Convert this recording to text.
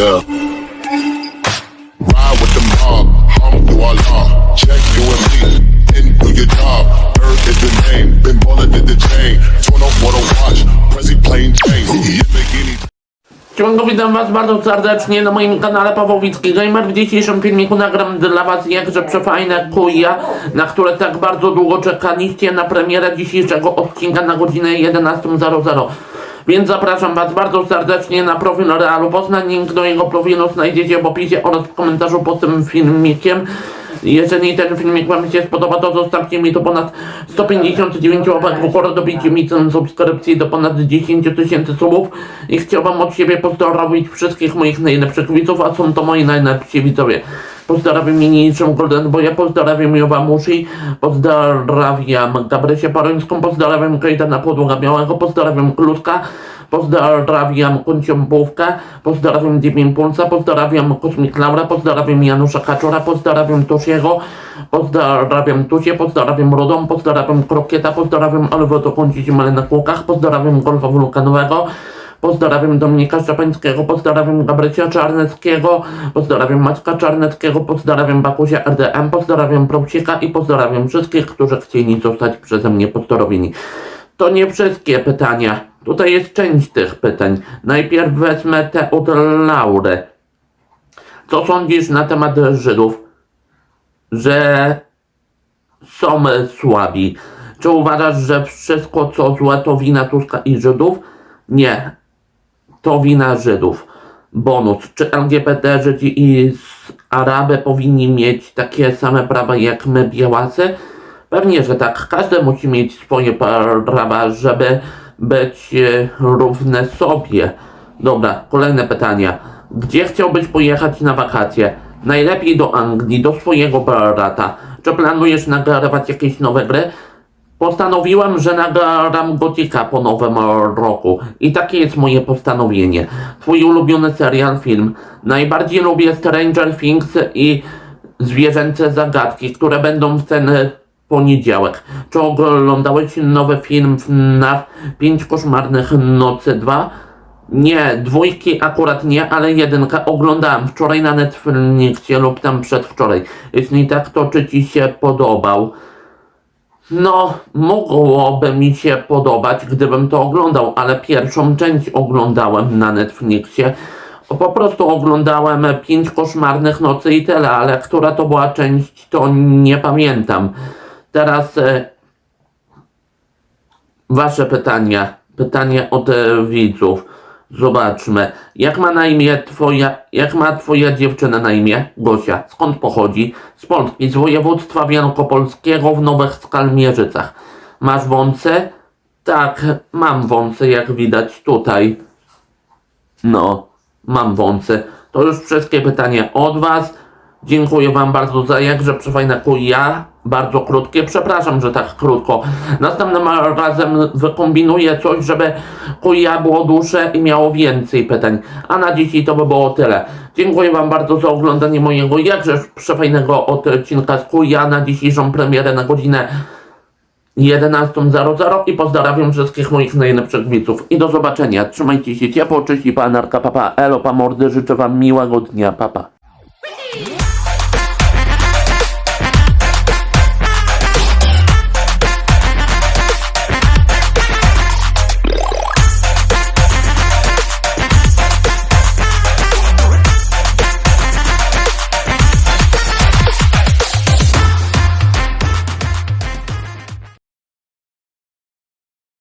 Yeah. Ride with the mob, hum do Allah. Check you and me, and do your job. Earth is the name, been bullet did the chain. Turn up what a watch, Prezi plain Jane. Lamborghini. Witam was bardzo serdecznie na moim kanale Pawłowicki Gamer. W dzisiejszym filmiku nagram dla was jakże przefajne kuja, na które tak bardzo długo czekaliście na premierę dzisiejszego odcinka na godzinę 11.00. Więc zapraszam was bardzo serdecznie na profil Realu Poznań. Link do jego profilu znajdziecie w opisie oraz w komentarzu pod tym filmikiem. Jeżeli ten filmik wam się spodoba, to zostawcie mi to ponad 159 łapek w górę, dobijcie mi ten subskrypcji do ponad 10 tysięcy subów i chciałbym od siebie pozdrowić wszystkich moich najlepszych widzów, a są to moi najlepsi widzowie. Pozdrawiam niniejszym Golden Boya, pozdrawiam Jowa Mushi, pozdrawiam Gabrysię Parońską, pozdrawiam Kejtana Podłoga Białego, pozdrawiam Kluska, pozdrawiam Kunciąbówkę, pozdrawiam Diebin Pulsa, pozdrawiam Kosmik Laura, pozdrawiam Janusza Kaczora, pozdrawiam Tosiego, pozdrawiam Tusie, pozdrawiam Rudą, pozdrawiam Krokieta, pozdrawiam Alberto Kącić Malę na Kłukach, pozdrawiam Golfa Wulkanowego, Pozdrawiam Dominika Szczepańskiego, pozdrawiam Gabrysia Czarneckiego, pozdrawiam Maćka Czarneckiego, pozdrawiam Bakusia RDM, pozdrawiam Propsika i pozdrawiam wszystkich, którzy chcieli zostać przeze mnie pozdrowieni. To nie wszystkie pytania. Tutaj jest część tych pytań. Najpierw wezmę te od Laury. Co sądzisz na temat Żydów? Że są słabi. Czy uważasz, że wszystko co złe to wina Tuska i Żydów? Nie. To wina Żydów. Bonus. Czy LGBT, Żydzi i Araby powinni mieć takie same prawa jak my, Białasy? Pewnie, że tak. Każdy musi mieć swoje prawa, żeby być e, równe sobie. Dobra, kolejne pytania. Gdzie chciałbyś pojechać na wakacje? Najlepiej do Anglii, do swojego brata. Czy planujesz nagrywać jakieś nowe gry? Postanowiłem, że nagram Gotika po nowym roku. I takie jest moje postanowienie. Twój ulubiony serial, film. Najbardziej lubię Stranger Things i Zwierzęce Zagadki, które będą w ten poniedziałek. Czy oglądałeś nowy film FNAF 5 Koszmarnych Nocy 2? Nie, dwójki akurat nie, ale jedynkę oglądałem wczoraj na Netflixie lub tam przedwczoraj. Jeśli tak, to czy Ci się podobał? No, mogłoby mi się podobać, gdybym to oglądał, ale pierwszą część oglądałem na Netflixie. Po prostu oglądałem pięć koszmarnych nocy i tyle, ale która to była część, to nie pamiętam. Teraz e, wasze pytania, pytania od e, widzów. Zobaczmy. Jak ma na imię twoja, jak ma twoja dziewczyna na imię? Gosia. Skąd pochodzi? Z Polski, z województwa wielkopolskiego w Nowych Skalmierzycach. Masz wąsy? Tak, mam wąsy, jak widać tutaj. No, mam wąsy. To już wszystkie pytania od Was. Dziękuję Wam bardzo za jakże przefajne kuja. Bardzo krótkie. Przepraszam, że tak krótko. Następnym razem wykombinuję coś, żeby kuja było dłuższe i miało więcej pytań. A na dzisiaj to by było tyle. Dziękuję Wam bardzo za oglądanie mojego jakże przefajnego odcinka z kuja na dzisiejszą premierę na godzinę 11.00 i pozdrawiam wszystkich moich najlepszych widzów. I do zobaczenia. Trzymajcie się ciepło, cześć i panarka, papa, elo, pa mordy, życzę wam miłego dnia, papa.